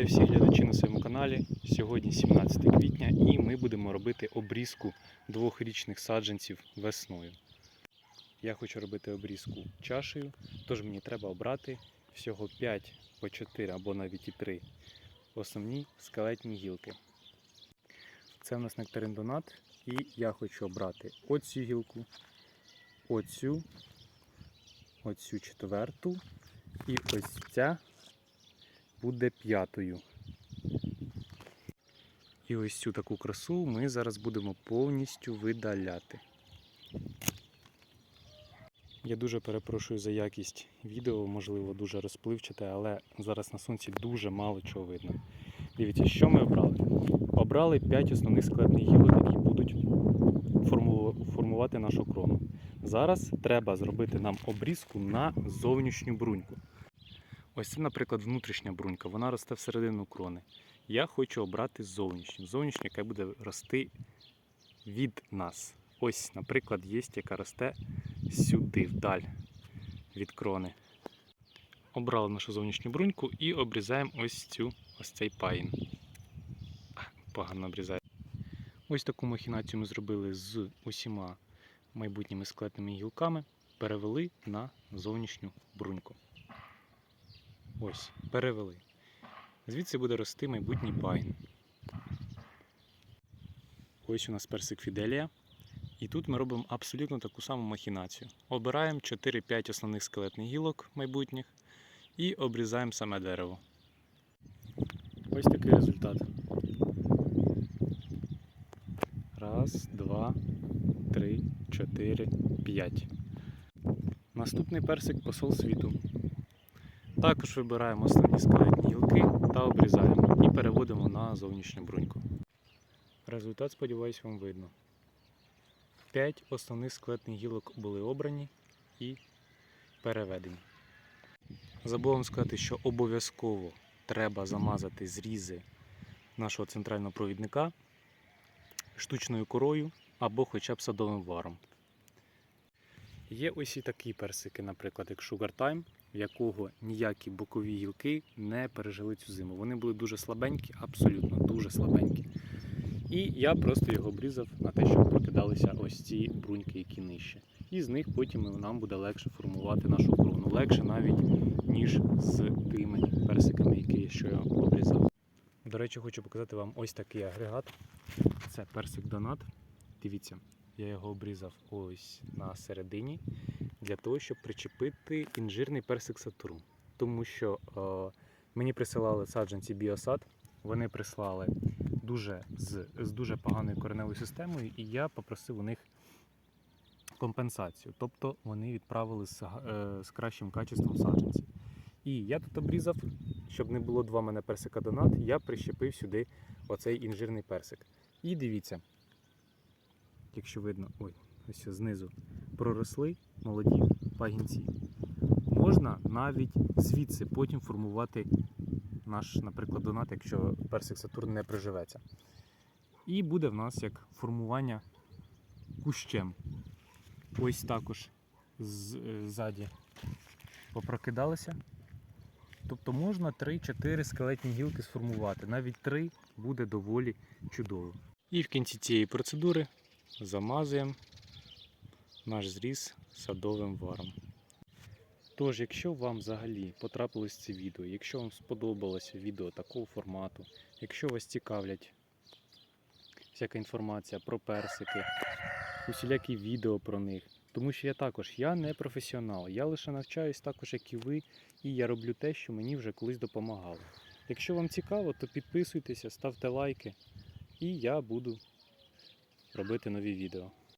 Вітаю всіх глядачів на своєму каналі. Сьогодні 17 квітня і ми будемо робити обрізку двохрічних саджанців весною. Я хочу робити обрізку чашею, тож мені треба обрати всього 5 по 4 або навіть і 3 основні скелетні гілки. Це в нас нектарин донат, і я хочу обрати оцю гілку, оцю, оцю четверту і ось ця буде п'ятою. І ось цю таку красу ми зараз будемо повністю видаляти. Я дуже перепрошую за якість відео, можливо, дуже розпливчате, але зараз на сонці дуже мало чого видно. Дивіться, що ми обрали? Обрали 5 основних складних гілок, які будуть формувати нашу крону. Зараз треба зробити нам обрізку на зовнішню бруньку. Ось це, наприклад, внутрішня брунька, вона росте всередину крони. Я хочу обрати зовнішню. Зовнішню, яка буде рости від нас. Ось, наприклад, є, яка росте сюди, вдаль від крони. Обрали нашу зовнішню бруньку і обрізаємо ось цю, ось цей паїн. Погано обрізає. Ось таку махінацію ми зробили з усіма майбутніми склетними гілками, перевели на зовнішню бруньку. Ось, перевели. Звідси буде рости майбутній пайн. Ось у нас персик Фіделія. І тут ми робимо абсолютно таку саму махінацію. Обираємо 4-5 основних скелетних гілок майбутніх і обрізаємо саме дерево. Ось такий результат. Раз, два, три, чотири, п'ять. Наступний персик посол світу. Також вибираємо основні скелетні гілки та обрізаємо і переводимо на зовнішню бруньку. Результат, сподіваюсь, вам видно. 5 основних скелетних гілок були обрані і переведені. Забув вам сказати, що обов'язково треба замазати зрізи нашого центрального провідника штучною корою або хоча б садовим варом. Є ось і такі персики, наприклад, як Sugar Time, в якого ніякі бокові гілки не пережили цю зиму. Вони були дуже слабенькі, абсолютно дуже слабенькі. І я просто його обрізав на те, щоб прокидалися ось ці бруньки, які нижче. І з них потім нам буде легше формувати нашу крону. Легше навіть, ніж з тими персиками, які я щойно обрізав. До речі, хочу показати вам ось такий агрегат. Це персик донат. Дивіться, я його обрізав ось на середині для того, щоб причепити інжирний персик Сатурн. Тому що е, мені присилали саджанці Біосад, вони прислали дуже, з, з дуже поганою кореневою системою, і я попросив у них компенсацію. Тобто вони відправили з, е, з кращим качеством саджанці. І я тут обрізав, щоб не було два мене персика донат, я прищепив сюди оцей інжирний персик. І дивіться, якщо видно, ой, ось знизу проросли молоді пагінці. Можна навіть звідси потім формувати наш, наприклад, донат, якщо персик Сатурн не приживеться. І буде в нас як формування кущем. Ось також е, ззаді попрокидалися. Тобто можна 3-4 скелетні гілки сформувати. Навіть 3 буде доволі чудово. І в кінці цієї процедури замазуємо наш зріз садовим варом. Тож, якщо вам взагалі потрапилось це відео, якщо вам сподобалося відео такого формату, якщо вас цікавлять всяка інформація про персики, усілякі відео про них, тому що я також я не професіонал, я лише навчаюсь також, як і ви, і я роблю те, що мені вже колись допомагало. Якщо вам цікаво, то підписуйтеся, ставте лайки, і я буду робити нові відео.